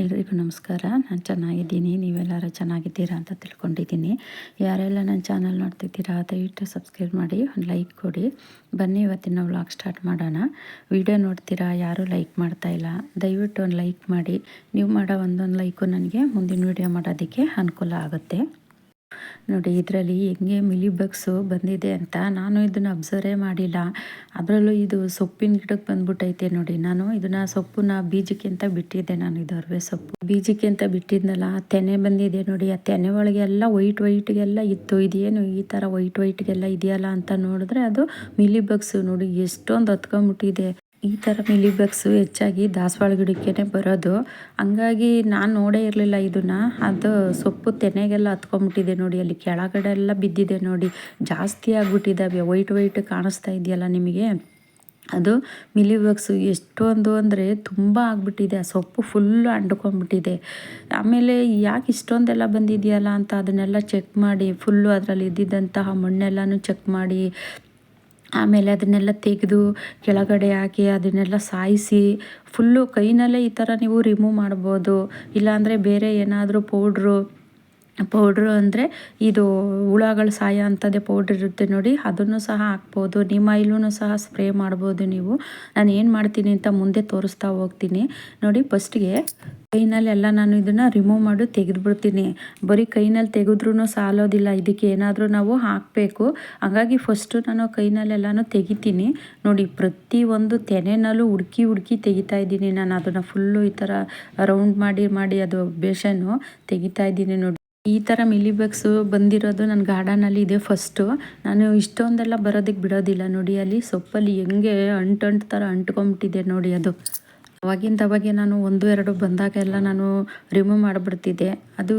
ಎಲ್ರಿಗೂ ನಮಸ್ಕಾರ. ನಾನು ಚೆನ್ನಾಗಿದ್ದೀನಿ. ನೀವೆಲ್ಲರೂ ಚೆನ್ನಾಗಿದ್ದೀರಾ ಅಂತ ತಿಳ್ಕೊಂಡಿದ್ದೀನಿ. ಯಾರೆಲ್ಲ ನನ್ನ ಚಾನಲ್ ನೋಡ್ತಿದ್ದೀರಾ, ದಯವಿಟ್ಟು ಸಬ್ಸ್ಕ್ರೈಬ್ ಮಾಡಿ, ಒಂದು ಲೈಕ್ ಕೊಡಿ. ಬನ್ನಿ ಇವತ್ತಿನ ವ್ಲಾಗ್ ಸ್ಟಾರ್ಟ್ ಮಾಡೋಣ. ವಿಡಿಯೋ ನೋಡ್ತೀರಾ, ಯಾರೂ ಲೈಕ್ ಮಾಡ್ತಾ ಇಲ್ಲ, ದಯವಿಟ್ಟು ಒಂದು ಲೈಕ್ ಮಾಡಿ. ನೀವು ಮಾಡೋ ಒಂದೊಂದು ಲೈಕು ನನಗೆ ಮುಂದಿನ ವೀಡಿಯೋ ಮಾಡೋದಕ್ಕೆ ಅನುಕೂಲ ಆಗುತ್ತೆ. ನೋಡಿ, ಇದರಲ್ಲಿ ಹೆಂಗೆ ಮಿಲಿ ಬಗ್ಸು ಬಂದಿದೆ ಅಂತ ನಾನು ಇದನ್ನು ಅಬ್ಸರ್ವೇ ಮಾಡಿಲ್ಲ. ಅದರಲ್ಲೂ ಇದು ಸೊಪ್ಪಿನ ಗಿಡಕ್ಕೆ ಬಂದ್ಬಿಟ್ಟೈತೆ ನೋಡಿ. ನಾನು ಇದನ್ನು ಸೊಪ್ಪನ್ನ ಬೀಜಕ್ಕೆ ಅಂತ ಬಿಟ್ಟಿದ್ದೆ ನಾನು ಇದು ಅರ್ವೆ ಸೊಪ್ಪು. ಬೀಜಕ್ಕೆ ಅಂತ ಬಿಟ್ಟಿದ್ನಲ್ಲ ತೆನೆ ಬಂದಿದೆ ನೋಡಿ. ಆ ತೆನೆ ಒಳಗೆ ಎಲ್ಲ ವೈಟ್ ವೈಟ್ಗೆಲ್ಲ ಇತ್ತು. ಇದೇನು ಈ ಥರ ವೈಟ್ ವೈಟ್ಗೆಲ್ಲ ಇದೆಯಲ್ಲ ಅಂತ ನೋಡಿದ್ರೆ ಅದು ಮಿಲಿ ಬಗ್ಸು ನೋಡಿ. ಎಷ್ಟೊಂದು ಹತ್ಕೊಂಡ್ಬಿಟ್ಟಿದೆ. ಈ ಥರ ಮಿಲಿಬಗ್ಸು ಹೆಚ್ಚಾಗಿ ದಾಸವಾಳ ಗಿಡಕ್ಕೇ ಬರೋದು. ಹಂಗಾಗಿ ನಾನು ನೋಡೇ ಇರಲಿಲ್ಲ ಇದನ್ನು. ಅದು ಸೊಪ್ಪು ತೆನೆಗೆಲ್ಲ ಹತ್ಕೊಂಬಿಟ್ಟಿದೆ ನೋಡಿ, ಅಲ್ಲಿ ಕೆಳಗಡೆ ಎಲ್ಲ ಬಿದ್ದಿದೆ ನೋಡಿ. ಜಾಸ್ತಿ ಆಗಿಬಿಟ್ಟಿದ್ದಾವೆ ವೈಟ್ ವೈಟ್ ಕಾಣಿಸ್ತಾ ಇದೆಯಲ್ಲ ನಿಮಗೆ? ಅದು ಮಿಲಿಬಗ್ಸು ಎಷ್ಟೊಂದು ಅಂದರೆ ತುಂಬ ಆಗಿಬಿಟ್ಟಿದೆ. ಆ ಸೊಪ್ಪು ಫುಲ್ಲು ಅಂಡ್ಕೊಂಬಿಟ್ಟಿದೆ ಆಮೇಲೆ ಯಾಕೆ ಇಷ್ಟೊಂದೆಲ್ಲ ಬಂದಿದೆಯಲ್ಲ ಅಂತ ಅದನ್ನೆಲ್ಲ ಚೆಕ್ ಮಾಡಿ, ಫುಲ್ಲು ಅದರಲ್ಲಿ ಇದ್ದಿದ್ದಂತಹ ಮಣ್ಣೆಲ್ಲನೂ ಚೆಕ್ ಮಾಡಿ ಆಮೇಲೆ ಅದನ್ನೆಲ್ಲ ತೆಗೆದು ಕೆಳಗಡೆ ಹಾಕಿ ಅದನ್ನೆಲ್ಲ ಸಾಯಿಸಿ ಫುಲ್ಲು ಕೈನಲ್ಲೇ ಈ ಥರ ನೀವು ರಿಮೂವ್ ಮಾಡ್ಬೋದು. ಇಲ್ಲಾಂದರೆ ಬೇರೆ ಏನಾದರೂ ಪೌಡ್ರು ಪೌಡ್ರು ಅಂದರೆ ಇದು ಹುಳಗಳು ಸಾಯ ಅಂಥದ್ದೇ ಪೌಡ್ರ್ ಇರುತ್ತೆ ನೋಡಿ, ಅದನ್ನು ಸಹ ಹಾಕ್ಬೋದು. ನಿಮ್ಮ ಐಲೂ ಸಹ ಸ್ಪ್ರೇ ಮಾಡ್ಬೋದು ನೀವು. ನಾನು ಏನು ಮಾಡ್ತೀನಿ ಅಂತ ಮುಂದೆ ತೋರಿಸ್ತಾ ಹೋಗ್ತೀನಿ. ನೋಡಿ ಫಸ್ಟ್ಗೆ ಕೈನಲ್ಲೆಲ್ಲ ನಾನು ಇದನ್ನು ರಿಮೂವ್ ಮಾಡಿ ತೆಗೆದುಬಿಡ್ತೀನಿ. ಬರೀ ಕೈನಲ್ಲಿ ತೆಗೆದ್ರೂ ಸಾಲೋದಿಲ್ಲ, ಇದಕ್ಕೆ ಏನಾದರೂ ನಾವು ಹಾಕಬೇಕು. ಹಾಗಾಗಿ ಫಸ್ಟು ನಾನು ಕೈನಲ್ಲೆಲ್ಲನೂ ತೆಗಿತೀನಿ. ನೋಡಿ ಪ್ರತಿಯೊಂದು ತೆನೆನಲ್ಲೂ ಹುಡುಕಿ ಹುಡುಕಿ ತೆಗಿತಾ ಇದ್ದೀನಿ ನಾನು. ಅದನ್ನು ಫುಲ್ಲು ಈ ಥರ ರೌಂಡ್ ಮಾಡಿ ಮಾಡಿ ಅದು ಬೇಷನ್ನು ತೆಗಿತಾ ಇದ್ದೀನಿ ನೋಡಿ. ಈ ಥರ ಮಿಲಿಬಗ್ಸು ಬಂದಿರೋದು ನನ್ನ ಗಾರ್ಡನಲ್ಲಿ ಇದೆ ಫಸ್ಟು ನಾನು ಇಷ್ಟೊಂದೆಲ್ಲ ಬರೋದಕ್ಕೆ ಬಿಡೋದಿಲ್ಲ ನೋಡಿ, ಅಲ್ಲಿ ಸೊಪ್ಪಲ್ಲಿ ಹೆಂಗೆ ಅಂಟು ಅಂಟು ಥರ ಅಂಟ್ಕೊಂಬಿಟ್ಟಿದೆ ನೋಡಿ ಅದು. ಅವಾಗಿಂದ ಅವಾಗೆ ನಾನು ಒಂದು, ಎರಡು ಬಂದಾಗೆಲ್ಲ ನಾನು ರಿಮೂವ್ ಮಾಡಿಬಿಡ್ತಿದ್ದೆ. ಅದು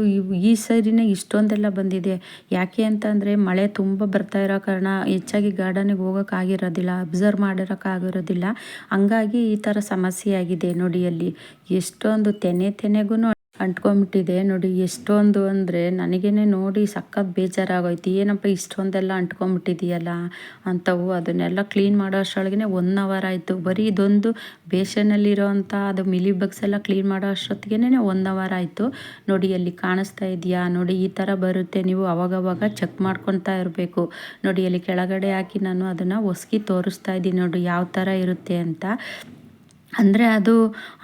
ಈ ಸರಿನೇ ಇಷ್ಟೊಂದೆಲ್ಲ ಬಂದಿದೆ. ಯಾಕೆ ಅಂತ ಅಂದರೆ ಮಳೆ ತುಂಬ ಬರ್ತಾ ಇರೋ ಕಾರಣ ಹೆಚ್ಚಾಗಿ ಗಾರ್ಡನಿಗೆ ಹೋಗೋಕ್ಕಾಗಿರೋದಿಲ್ಲ ಅಬ್ಸರ್ವ್ ಮಾಡಿರೋಕ್ಕಾಗಿರೋದಿಲ್ಲ ಹಂಗಾಗಿ ಈ ಥರ ಸಮಸ್ಯೆ ಆಗಿದೆ ನೋಡಿ ಅಲ್ಲಿ. ಎಷ್ಟೊಂದು ತೆನೆ ತೆನೆಗೂ ಅಂಟ್ಕೊಂಬಿಟ್ಟಿದೆ ನೋಡಿ, ಎಷ್ಟೊಂದು ಅಂದರೆ ನನಗೇನೆ ನೋಡಿ ಸಖತ್ ಬೇಜಾರಾಗೋಯ್ತು. ಏನಪ್ಪ ಇಷ್ಟೊಂದೆಲ್ಲ ಅಂಟ್ಕೊಂಬಿಟ್ಟಿದೆಯಲ್ಲ ಅಂಥವು ಅದನ್ನೆಲ್ಲ ಕ್ಲೀನ್ ಮಾಡೋ ಅಷ್ಟರೊಳಗೆ ಒನ್ ಅವರ್ ಆಯಿತು. ಬರೀ ಇದೊಂದು ಬೇಷನಲ್ಲಿರೋ ಅಂಥ ಅದು ಮಿಲಿ ಬಗ್ಸ್ ಎಲ್ಲ ಕ್ಲೀನ್ ಮಾಡೋ ಅಷ್ಟೊತ್ತಿಗೆ ಒನ್ ಅವರ್ ಆಯಿತು. ನೋಡಿ ಅಲ್ಲಿ ಕಾಣಿಸ್ತಾ ಇದೆಯಾ? ನೋಡಿ, ಈ ಥರ ಬರುತ್ತೆ. ನೀವು ಅವಾಗವಾಗ ಚೆಕ್ ಮಾಡ್ಕೊತಾ ಇರಬೇಕು. ನೋಡಿ ಅಲ್ಲಿ ಕೆಳಗಡೆ ಹಾಕಿ ನಾನು ಅದನ್ನು ಒಸ್ಗಿ ತೋರಿಸ್ತಾ ಇದ್ದೀನಿ. ನೋಡಿ, ಯಾವ ಥರ ಇರುತ್ತೆ ಅಂತ. ಅಂದರೆ ಅದು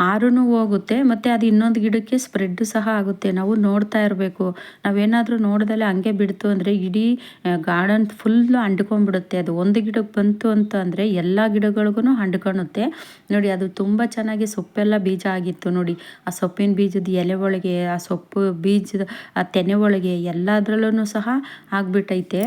ಆರೂ ಹೋಗುತ್ತೆ, ಮತ್ತು ಅದು ಇನ್ನೊಂದು ಗಿಡಕ್ಕೆ ಸ್ಪ್ರೆಡ್ ಸಹ ಆಗುತ್ತೆ. ನಾವು ನೋಡ್ತಾ ಇರಬೇಕು. ನಾವೇನಾದರೂ ನೋಡ್ದಲೆ ಹಂಗೆ ಬಿಡ್ತು ಅಂದರೆ ಇಡೀ ಗಾರ್ಡನ್ ಫುಲ್ಲು ಅಂಡ್ಕೊಂಡ್ಬಿಡುತ್ತೆ ಅದು ಒಂದು ಗಿಡಕ್ಕೆ ಬಂತು ಅಂತ ಅಂದರೆ ಎಲ್ಲ ಗಿಡಗಳಿಗೂ ಅಂಡ್ಕೊಳುತ್ತೆ ನೋಡಿ, ಅದು ತುಂಬ ಚೆನ್ನಾಗಿ ಸೊಪ್ಪೆಲ್ಲ ಬೀಜ ಆಗಿತ್ತು ನೋಡಿ. ಆ ಸೊಪ್ಪಿನ ಬೀಜದ ಎಲೆ ಒಳಗೆ, ಆ ಸೊಪ್ಪು ಬೀಜದ, ಆ ತೆನೆ ಒಳಗೆ ಎಲ್ಲದರಲ್ಲೂ ಸಹ ಆಗಿಬಿಟ್ಟೈತೆ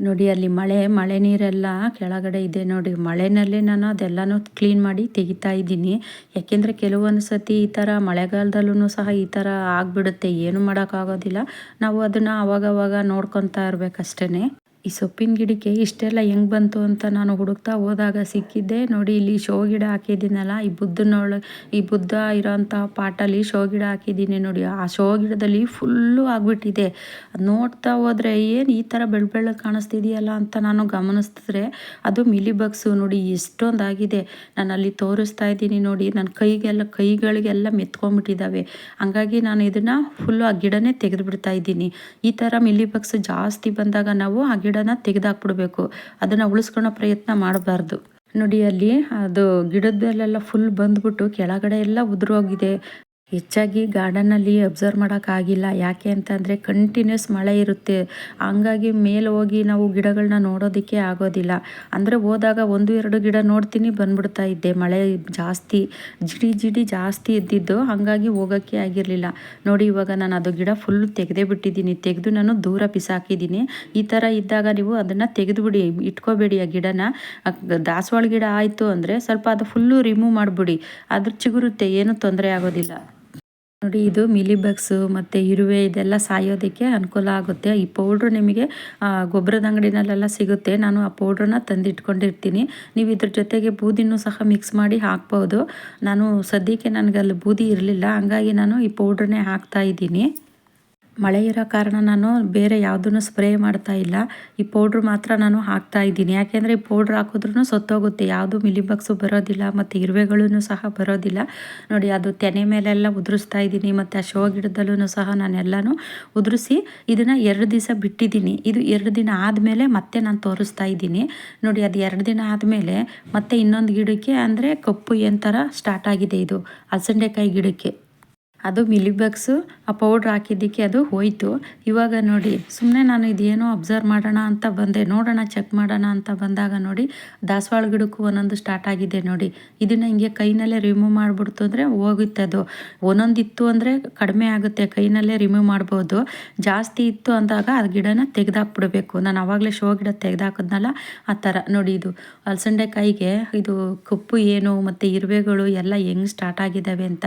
ನೋಡಿ ಅಲ್ಲಿ ಮಳೆ ಮಳೆ ನೀರೆಲ್ಲ ಕೆಳಗಡೆ ಇದೆ ನೋಡಿ. ಮಳೆನಲ್ಲೇ ನಾನು ಅದೆಲ್ಲನೂ ಕ್ಲೀನ್ ಮಾಡಿ ತೆಗಿತಾ ಇದ್ದೀನಿ. ಯಾಕೆಂದರೆ ಕೆಲವೊಂದು ಸತಿ ಈ ಥರ ಮಳೆಗಾಲದಲ್ಲೂ ಸಹ ಈ ಥರ ಆಗಿಬಿಡುತ್ತೆ. ಏನು ಮಾಡೋಕ್ಕಾಗೋದಿಲ್ಲ. ನಾವು ಅದನ್ನು ಅವಾಗವಾಗ ನೋಡ್ಕೊತಾ ಇರಬೇಕಷ್ಟೇ ಈ ಸೊಪ್ಪಿನ ಗಿಡಕ್ಕೆ ಇಷ್ಟೆಲ್ಲ ಹೆಂಗೆ ಬಂತು ಅಂತ ನಾನು ಹುಡುಕ್ತಾ ಹೋದಾಗ ಸಿಕ್ಕಿದ್ದೆ. ನೋಡಿ, ಇಲ್ಲಿ ಶೋ ಗಿಡ ಹಾಕಿದ್ದೀನಲ್ಲ, ಈ ಬುದ್ಧನೊಳಗೆ ಈ ಬುದ್ಧ ಇರೋಂಥ ಪಾಟಲ್ಲಿ ಶೋ ಗಿಡ ಹಾಕಿದ್ದೀನಿ ನೋಡಿ. ಆ ಶೋ ಗಿಡದಲ್ಲಿ ಫುಲ್ಲು ಆಗಿಬಿಟ್ಟಿದೆ. ನೋಡ್ತಾ ಹೋದರೆ ಏನು ಈ ಥರ ಬೆಳ್ಳ ಬೆಳ್ಳಗೆ ಕಾಣಿಸ್ತಿದೆಯಲ್ಲ ಅಂತ ನಾನು ಗಮನಿಸಿದ್ರೆ ಅದು ಮಿಲಿ ಬಗ್ಸು ನೋಡಿ, ಎಷ್ಟೊಂದಾಗಿದೆ. ನಾನು ಅಲ್ಲಿ ತೋರಿಸ್ತಾ ಇದ್ದೀನಿ ನೋಡಿ ನನ್ನ ಕೈಗೆಲ್ಲ, ಕೈಗಳಿಗೆಲ್ಲ ಮೆತ್ಕೊಂಡ್ಬಿಟ್ಟಿದ್ದಾವೆ ಹಂಗಾಗಿ ನಾನು ಇದನ್ನು ಫುಲ್ಲು ಆ ಗಿಡನೇ ತೆಗೆದುಬಿಡ್ತಾ ಇದ್ದೀನಿ. ಈ ಥರ ಮಿಲಿ ಬಗ್ಸ್ ಜಾಸ್ತಿ ಬಂದಾಗ ನಾವು ಆ ಗಿಡ ಗಿಡನ ತೆಗೆದಾಕ್ಬಿಡ್ಬೇಕು. ಅದನ್ನು ಉಳಿಸ್ಕೊಳೋ ಪ್ರಯತ್ನ ಮಾಡಬಾರ್ದು. ನೋಡಿ ಅಲ್ಲಿ ಅದು ಗಿಡದಲ್ಲೆಲ್ಲ ಫುಲ್ ಬಂದ್ಬಿಟ್ಟು ಕೆಳಗಡೆ ಎಲ್ಲ ಉದುರೋಗಿದೆ. ಹೆಚ್ಚಾಗಿ ಗಾರ್ಡನಲ್ಲಿ ಅಬ್ಸರ್ವ್ ಮಾಡೋಕ್ಕಾಗಿಲ್ಲ. ಯಾಕೆ ಅಂತಂದರೆ ಕಂಟಿನ್ಯೂಸ್ ಮಳೆ ಇರುತ್ತೆ. ಹಂಗಾಗಿ ಮೇಲೆ ಹೋಗಿ ನಾವು ಗಿಡಗಳನ್ನ ನೋಡೋದಕ್ಕೆ ಆಗೋದಿಲ್ಲ. ಅಂದರೆ ಹೋದಾಗ ಒಂದು, ಎರಡು ಗಿಡ ನೋಡ್ತೀನಿ ಬಂದ್ಬಿಡ್ತಾ ಇದ್ದೆ. ಮಳೆ ಜಾಸ್ತಿ, ಜಿಡಿ ಜಿಡಿ ಜಾಸ್ತಿ ಇದ್ದಿದ್ದು ಹಾಗಾಗಿ ಹೋಗೋಕ್ಕೆ ಆಗಿರಲಿಲ್ಲ. ನೋಡಿ ಇವಾಗ ನಾನು ಅದು ಗಿಡ ಫುಲ್ ತೆಗೆದೇ ಬಿಟ್ಟಿದ್ದೀನಿ. ತೆಗೆದು ನಾನು ದೂರ ಬಿಸಾಕಿದ್ದೀನಿ. ಈ ಥರ ಇದ್ದಾಗ ನೀವು ಅದನ್ನು ತೆಗೆದುಬಿಡಿ, ಇಟ್ಕೋಬೇಡಿ ಆ ಗಿಡನ. ದಾಸವಾಳ ಗಿಡ ಆಯಿತು ಅಂದರೆ ಸ್ವಲ್ಪ ಅದು ಫುಲ್ಲು ರಿಮೂವ್ ಮಾಡಿಬಿಡಿ. ಅದ್ರ ಚಿಗುರುತ್ತೆ, ಏನೂ ತೊಂದರೆ ಆಗೋದಿಲ್ಲ. ನೋಡಿ, ಇದು ಮಿಲಿಬಗ್ಸು ಮತ್ತು ಇರುವೆ ಇದೆಲ್ಲ ಸಾಯೋದಕ್ಕೆ ಅನುಕೂಲ ಆಗುತ್ತೆ. ಈ ಪೌಡ್ರು ನಿಮಗೆ ಗೊಬ್ಬರದ ಅಂಗಡಿನಲ್ಲೆಲ್ಲ ಸಿಗುತ್ತೆ. ನಾನು ಆ ಪೌಡ್ರನ್ನ ತಂದಿಟ್ಕೊಂಡಿರ್ತೀನಿ. ನೀವು ಇದ್ರ ಜೊತೆಗೆ ಬೂದಿನೂ ಸಹ ಮಿಕ್ಸ್ ಮಾಡಿ ಹಾಕ್ಬೋದು. ನಾನು ಸದ್ಯಕ್ಕೆ ನನಗೆ ಅಲ್ಲಿ ಬೂದಿ ಇರಲಿಲ್ಲ. ಹಂಗಾಗಿ ನಾನು ಈ ಪೌಡ್ರನ್ನೇ ಹಾಕ್ತಾ ಇದ್ದೀನಿ. ಮಳೆ ಇರೋ ಕಾರಣ ನಾನು ಬೇರೆ ಯಾವುದನ್ನು ಸ್ಪ್ರೇ ಮಾಡ್ತಾ ಇಲ್ಲ. ಈ ಪೌಡ್ರ್ ಮಾತ್ರ ನಾನು ಹಾಕ್ತಾ ಇದ್ದೀನಿ. ಯಾಕೆಂದರೆ ಈ ಪೌಡ್ರ್ ಹಾಕಿದ್ರೂ ಸತ್ತೋಗುತ್ತೆ. ಯಾವುದು ಮಿಲಿಬಗ್ಸು ಬರೋದಿಲ್ಲ, ಮತ್ತು ಇರುವೆಗಳೂ ಸಹ ಬರೋದಿಲ್ಲ. ನೋಡಿ, ಅದು ತೆನೆ ಮೇಲೆಲ್ಲ ಉದುರಿಸ್ತಾ ಇದ್ದೀನಿ, ಮತ್ತು ಆ ಶೋ ಗಿಡದಲ್ಲೂ ಸಹ ನಾನೆಲ್ಲನೂ ಉದುರಿಸಿ ಇದನ್ನು ಎರಡು ದಿವಸ ಬಿಟ್ಟಿದ್ದೀನಿ. ಇದು ಎರಡು ದಿನ ಆದಮೇಲೆ ಮತ್ತೆ ನಾನು ತೋರಿಸ್ತಾ ಇದ್ದೀನಿ. ನೋಡಿ, ಅದು ಎರಡು ದಿನ ಆದಮೇಲೆ ಮತ್ತೆ ಇನ್ನೊಂದು ಗಿಡಕ್ಕೆ ಅಂದರೆ ಕಪ್ಪು ಏನು ಥರ ಸ್ಟಾರ್ಟ್ ಆಗಿದೆ ಇದು. ಅಸಂಡೆಕಾಯಿ ಗಿಡಕ್ಕೆ. ಅದು ಮಿಲಿಬಗ್ಸು ಆ ಪೌಡ್ರ್ ಹಾಕಿದ್ದಕ್ಕೆ ಅದು ಹೋಯಿತು. ಇವಾಗ ನೋಡಿ ಸುಮ್ಮನೆ ನಾನು ಇದೇನೋ ಅಬ್ಸರ್ವ್ ಮಾಡೋಣ ಅಂತ ಬಂದೆ, ನೋಡೋಣ, ಚೆಕ್ ಮಾಡೋಣ ಅಂತ ಬಂದಾಗ ನೋಡಿ, ದಾಸವಾಳ ಗಿಡಕ್ಕೂ ಒಂದೊಂದು ಸ್ಟಾರ್ಟ್ ಆಗಿದೆ ನೋಡಿ. ಇದನ್ನು ಹಿಂಗೆ ಕೈನಲ್ಲೇ ರಿಮೂವ್ ಮಾಡಿಬಿಡ್ತು ಅಂದರೆ ಹೋಗುತ್ತೆ ಅದು. ಒಂದೊಂದಿತ್ತು ಅಂದರೆ ಕಡಿಮೆ ಆಗುತ್ತೆ, ಕೈನಲ್ಲೇ ರಿಮೂವ್ ಮಾಡ್ಬೋದು. ಜಾಸ್ತಿ ಇತ್ತು ಅಂದಾಗ ಆ ಗಿಡನ ತೆಗೆದಾಕ್ಬಿಡ್ಬೇಕು. ನಾನು ಆವಾಗಲೇ ಶೋ ಗಿಡ ತೆಗೆದಾಕಿದ್ನಲ್ಲ, ಆ ಥರ. ನೋಡಿ ಇದು ಅಲಸಂಡೆಕಾಯಿಗೆ ಇದು ಕಪ್ಪು ಏನು ಮತ್ತು ಇರುವೆಗಳು ಎಲ್ಲ ಹೆಂಗೆ ಸ್ಟಾರ್ಟ್ ಆಗಿದ್ದಾವೆ ಅಂತ.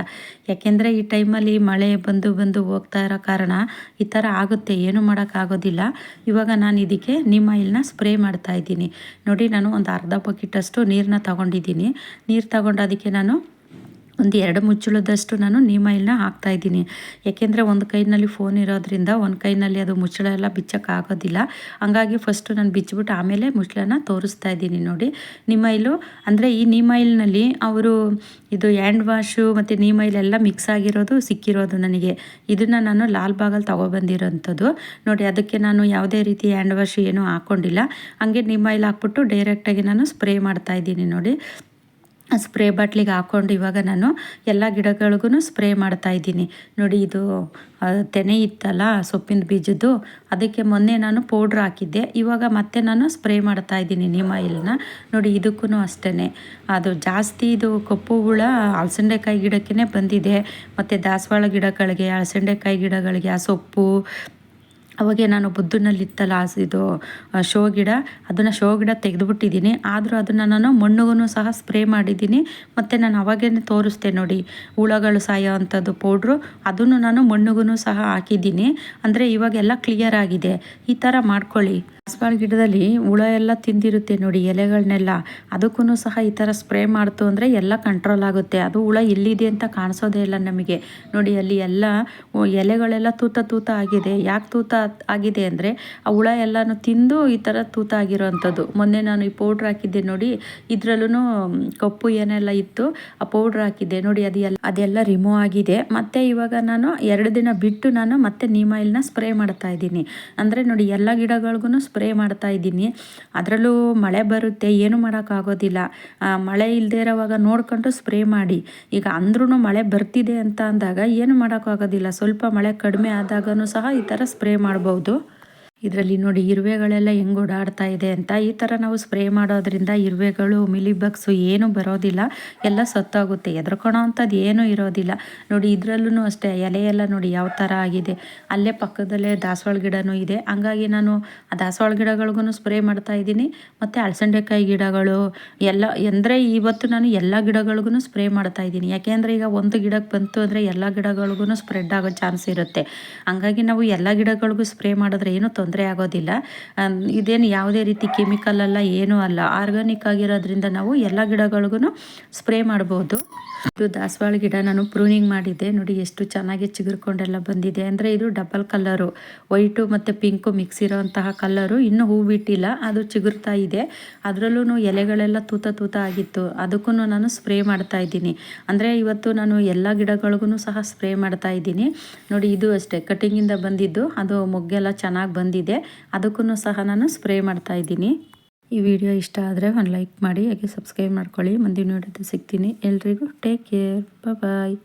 ಯಾಕೆಂದರೆ ಈ ಟೈಮ್ ಟೈಮಲ್ಲಿ ಮಳೆ ಬಂದು ಬಂದು ಹೋಗ್ತಾ ಇರೋ ಕಾರಣ ಈ ಥರ ಆಗುತ್ತೆ, ಏನು ಮಾಡೋಕ್ಕಾಗೋದಿಲ್ಲ. ಇವಾಗ ನಾನು ಇದಕ್ಕೆ ನಿಮ್ಮ ಆಯಿಲ್ನ ಸ್ಪ್ರೇ ಮಾಡ್ತಾ ಇದ್ದೀನಿ. ನೋಡಿ, ನಾನು ಒಂದು ಅರ್ಧ ಬಕೆಟಷ್ಟು ನೀರನ್ನ ತಗೊಂಡಿದ್ದೀನಿ. ನೀರು ತಗೊಂಡು ಅದಕ್ಕೆ ನಾನು ಒಂದು ಎರಡು ಮುಚ್ಚಳದಷ್ಟು ನಾನು ನೀಮ್ ಹಾಕ್ತಾ ಇದ್ದೀನಿ. ಯಾಕೆಂದರೆ ಒಂದು ಕೈನಲ್ಲಿ ಫೋನ್ ಇರೋದ್ರಿಂದ ಒಂದು ಕೈನಲ್ಲಿ ಅದು ಮುಚ್ಚಳ ಎಲ್ಲ ಬಿಚ್ಚೋಕ್ಕಾಗೋದಿಲ್ಲ. ಹಂಗಾಗಿ ಫಸ್ಟು ನಾನು ಬಿಚ್ಚಿಬಿಟ್ಟು ಆಮೇಲೆ ಮುಚ್ಚಳನ ತೋರಿಸ್ತಾ ಇದ್ದೀನಿ ನೋಡಿ. ನಿಮ್ಮೈಲು ಅಂದರೆ ಈ ನೀಮ್ ಆಯಿಲ್ನಲ್ಲಿ ಅವರು ಇದು ಹ್ಯಾಂಡ್ ವಾಶು ಮತ್ತು ನೀಮ್ ಆಯಿಲ್ ಎಲ್ಲ ಮಿಕ್ಸ್ ಆಗಿರೋದು ಸಿಕ್ಕಿರೋದು ನನಗೆ. ಇದನ್ನು ನಾನು ಲಾಲ್ ಬಾಗಲ್ಲಿ ತೊಗೊಬಂದಿರೋಂಥದ್ದು. ನೋಡಿ, ಅದಕ್ಕೆ ನಾನು ಯಾವುದೇ ರೀತಿ ಹ್ಯಾಂಡ್ ವಾಶ್ ಏನೂ ಹಾಕ್ಕೊಂಡಿಲ್ಲ ಹಂಗೆ ನಿಮ್ಮ ಆಯಿಲ್ ಹಾಕ್ಬಿಟ್ಟು ಡೈರೆಕ್ಟಾಗಿ ನಾನು ಸ್ಪ್ರೇ ಮಾಡ್ತಾಯಿದ್ದೀನಿ ನೋಡಿ. ಸ್ಪ್ರೇ ಬಾಟ್ಲಿಗೆ ಹಾಕ್ಕೊಂಡು ಇವಾಗ ನಾನು ಎಲ್ಲ ಗಿಡಗಳಿಗೂ ಸ್ಪ್ರೇ ಮಾಡ್ತಾ ಇದ್ದೀನಿ. ನೋಡಿ ಇದು ತೆನೆ ಇತ್ತಲ್ಲ ಸೊಪ್ಪಿನ ಬೀಜದ್ದು, ಅದಕ್ಕೆ ಮೊನ್ನೆ ನಾನು ಪೌಡ್ರ್ ಹಾಕಿದ್ದೆ. ಇವಾಗ ಮತ್ತೆ ನಾನು ಸ್ಪ್ರೇ ಮಾಡ್ತಾ ಇದ್ದೀನಿ ನಿಮ್ಮ ಆಯಿಲ್ನ. ನೋಡಿ ಇದಕ್ಕೂ ಅಷ್ಟೇ ಅದು ಜಾಸ್ತಿ ಇದು ಕಪ್ಪು ಹುಳ ಹಲಸಂಡೆಕಾಯಿ ಗಿಡಕ್ಕೇ ಬಂದಿದೆ. ಮತ್ತು ದಾಸವಾಳ ಗಿಡಗಳಿಗೆ ಅಲಸಂಡೆಕಾಯಿ ಗಿಡಗಳಿಗೆ ಆ ಸೊಪ್ಪು ಅವಾಗೆ ನಾನು ಬುದ್ಧನಲ್ಲಿತ್ತಲ್ಲ ಇದು ಶೋ ಗಿಡ, ಅದನ್ನು ಶೋ ಗಿಡ ತೆಗೆದುಬಿಟ್ಟಿದ್ದೀನಿ. ಆದರೂ ಅದನ್ನು ನಾನು ಮಣ್ಣುಗೂ ಸಹ ಸ್ಪ್ರೇ ಮಾಡಿದ್ದೀನಿ. ಮತ್ತು ನಾನು ಅವಾಗೇ ತೋರಿಸ್ತೆ ನೋಡಿ, ಹುಳಗಳು ಸಾಯೋ ಅಂಥದ್ದು ಪೌಡ್ರು, ಅದನ್ನು ನಾನು ಮಣ್ಣುಗೂ ಸಹ ಹಾಕಿದ್ದೀನಿ. ಅಂದರೆ ಇವಾಗೆಲ್ಲ ಕ್ಲಿಯರ್ ಆಗಿದೆ. ಈ ಥರ ಮಾಡ್ಕೊಳ್ಳಿ. ದಾಸವಾಳ ಗಿಡದಲ್ಲಿ ಹುಳ ಎಲ್ಲ ತಿಂದಿರುತ್ತೆ ನೋಡಿ ಎಲೆಗಳನ್ನೆಲ್ಲ ಅದಕ್ಕೂ ಸಹ ಈ ಥರ ಸ್ಪ್ರೇ ಮಾಡ್ತು ಅಂದರೆ ಎಲ್ಲ ಕಂಟ್ರೋಲ್ ಆಗುತ್ತೆ. ಅದು ಹುಳ ಎಲ್ಲಿದೆ ಅಂತ ಕಾಣಿಸೋದೇ ಇಲ್ಲ ನಮಗೆ. ನೋಡಿ, ಅಲ್ಲಿ ಎಲ್ಲ ಎಲೆಗಳೆಲ್ಲ ತೂತ ತೂತ ಆಗಿದೆ. ಯಾಕೆ ತೂತ ಆಗಿದೆ ಅಂದರೆ, ಆ ಹುಳ ಎಲ್ಲನೂ ತಿಂದು ಈ ಥರ ತೂತ ಆಗಿರೋವಂಥದ್ದು ಮೊನ್ನೆ ನಾನು ಈ ಪೌಡ್ರ್ ಹಾಕಿದ್ದೆ ನೋಡಿ ಇದರಲ್ಲೂ ಕಪ್ಪು ಏನೆಲ್ಲ ಇತ್ತು, ಆ ಪೌಡ್ರ್ ಹಾಕಿದ್ದೆ. ನೋಡಿ, ಅದು ಎಲ್ಲ, ಅದೆಲ್ಲ ರಿಮೂವ್ ಆಗಿದೆ. ಮತ್ತು ಇವಾಗ ನಾನು ಎರಡು ದಿನ ಬಿಟ್ಟು ನಾನು ಮತ್ತೆ ನೀಮಾಯಿಲ್ನ ಸ್ಪ್ರೇ ಮಾಡ್ತಾ ಇದ್ದೀನಿ. ಅಂದರೆ ನೋಡಿ, ಎಲ್ಲ ಗಿಡಗಳಿಗೂ ಸ್ಪ್ರೇ ಮಾಡ್ತಾ ಇದ್ದೀನಿ. ಅದರಲ್ಲೂ ಮಳೆ ಬರುತ್ತೆ, ಏನು ಮಾಡೋಕ್ಕಾಗೋದಿಲ್ಲ. ಮಳೆ ಇಲ್ಲದೆ ಇರೋವಾಗ ನೋಡ್ಕೊಂಡು ಸ್ಪ್ರೇ ಮಾಡಿ. ಈಗ ಅಂದ್ರೂ ಮಳೆ ಬರ್ತಿದೆ ಅಂತ ಅಂದಾಗ ಏನು ಮಾಡೋಕ್ಕಾಗೋದಿಲ್ಲ. ಸ್ವಲ್ಪ ಮಳೆ ಕಡಿಮೆ ಆದಾಗೂ ಸಹ ಈ ಥರ ಸ್ಪ್ರೇ ಮಾಡ್ಬೋದು. ಇದರಲ್ಲಿ ನೋಡಿ ಇರುವೆಗಳೆಲ್ಲ ಹೆಂಗೆ ಓಡಾಡ್ತಾ ಇದೆ ಅಂತ. ಈ ಥರ ನಾವು ಸ್ಪ್ರೇ ಮಾಡೋದ್ರಿಂದ ಇರುವೆಗಳು, ಮಿಲಿಬಗ್ಸು ಏನೂ ಬರೋದಿಲ್ಲ. ಎಲ್ಲ ಸತ್ತೋಗುತ್ತೆ. ಎದ್ರಕೊಳೋ ಅಂಥದ್ದು ಏನೂ ಇರೋದಿಲ್ಲ. ನೋಡಿ ಇದರಲ್ಲೂ ಅಷ್ಟೇ ಎಲೆ ಎಲ್ಲ ನೋಡಿ ಯಾವ ಥರ ಆಗಿದೆ. ಅಲ್ಲೇ ಪಕ್ಕದಲ್ಲೇ ದಾಸವಾಳ ಗಿಡನೂ ಇದೆ. ಹಂಗಾಗಿ ನಾನು ಆ ದಾಸವಾಳ ಗಿಡಗಳಿಗೂ ಸ್ಪ್ರೇ ಮಾಡ್ತಾ ಇದ್ದೀನಿ. ಮತ್ತು ಅಳಸಂಡೆಕಾಯಿ ಗಿಡಗಳು, ಎಲ್ಲ ಅಂದರೆ ಇವತ್ತು ನಾನು ಎಲ್ಲ ಗಿಡಗಳಿಗೂ ಸ್ಪ್ರೇ ಮಾಡ್ತಾ ಇದ್ದೀನಿ. ಯಾಕೆಂದರೆ ಈಗ ಒಂದು ಗಿಡಕ್ಕೆ ಬಂತು ಅಂದರೆ ಎಲ್ಲ ಗಿಡಗಳಿಗೂ ಸ್ಪ್ರೆಡ್ ಆಗೋ ಚಾನ್ಸ್ ಇರುತ್ತೆ. ಹಂಗಾಗಿ ನಾವು ಎಲ್ಲ ಗಿಡಗಳಿಗೂ ಸ್ಪ್ರೇ ಮಾಡಿದ್ರೆ ಏನು ತೊಂದರೆ ತೊಂದರೆ ಆಗೋದಿಲ್ಲ. ಇದೇನು ಯಾವುದೇ ರೀತಿ ಕೆಮಿಕಲ್ ಅಲ್ಲ, ಏನೂ ಅಲ್ಲ. ಆರ್ಗಾನಿಕ್ ಆಗಿರೋದ್ರಿಂದ ನಾವು ಎಲ್ಲ ಗಿಡಗಳಿಗೂ ಸ್ಪ್ರೇ ಮಾಡ್ಬೋದು. ಇದು ದಾಸವಾಳ ಗಿಡ ನಾನು ಪ್ರೂನಿಂಗ್ ಮಾಡಿದ್ದೆ. ನೋಡಿ ಎಷ್ಟು ಚೆನ್ನಾಗಿ ಚಿಗುರ್ಕೊಂಡೆಲ್ಲ ಬಂದಿದೆ. ಅಂದರೆ ಇದು ಡಬಲ್ ಕಲ್ಲರು ವೈಟು ಮತ್ತು ಪಿಂಕು ಮಿಕ್ಸ್ ಇರೋವಂತಹ ಕಲ್ಲರು ಇನ್ನೂ ಹೂ ಬಿಟ್ಟಿಲ್ಲ, ಅದು ಚಿಗುರ್ತಾ ಇದೆ. ಅದರಲ್ಲೂ ಎಲೆಗಳೆಲ್ಲ ತೂತ ತೂತ ಆಗಿತ್ತು. ಅದಕ್ಕೂ ನಾನು ಸ್ಪ್ರೇ ಮಾಡ್ತಾ ಇದ್ದೀನಿ. ಅಂದರೆ ಇವತ್ತು ನಾನು ಎಲ್ಲ ಗಿಡಗಳಿಗೂ ಸಹ ಸ್ಪ್ರೇ ಮಾಡ್ತಾ ಇದ್ದೀನಿ. ನೋಡಿ ಇದು ಅಷ್ಟೇ. ಕಟಿಂಗಿಂದ ಬಂದಿದ್ದು. ಅದು ಮೊಗ್ಗೆಲ್ಲ ಚೆನ್ನಾಗಿ ಬಂದಿದೆ ಅದಕ್ಕೂ ಸಹ ನಾನು ಸ್ಪ್ರೇ ಮಾಡ್ತಾ ಇದ್ದೀನಿ. ಈ ವಿಡಿಯೋ ಇಷ್ಟ ಆದರೆ ಒಂದು ಲೈಕ್ ಮಾಡಿ, ಹಾಗೆ ಸಬ್ಸ್ಕ್ರೈಬ್ ಮಾಡ್ಕೊಳ್ಳಿ. ಮುಂದಿನ ವಿಡಿಯೋದಲ್ಲಿ ಸಿಗ್ತೀನಿ. ಎಲ್ರಿಗೂ ಟೇಕ್ ಕೇರ್. ಬಾಯ್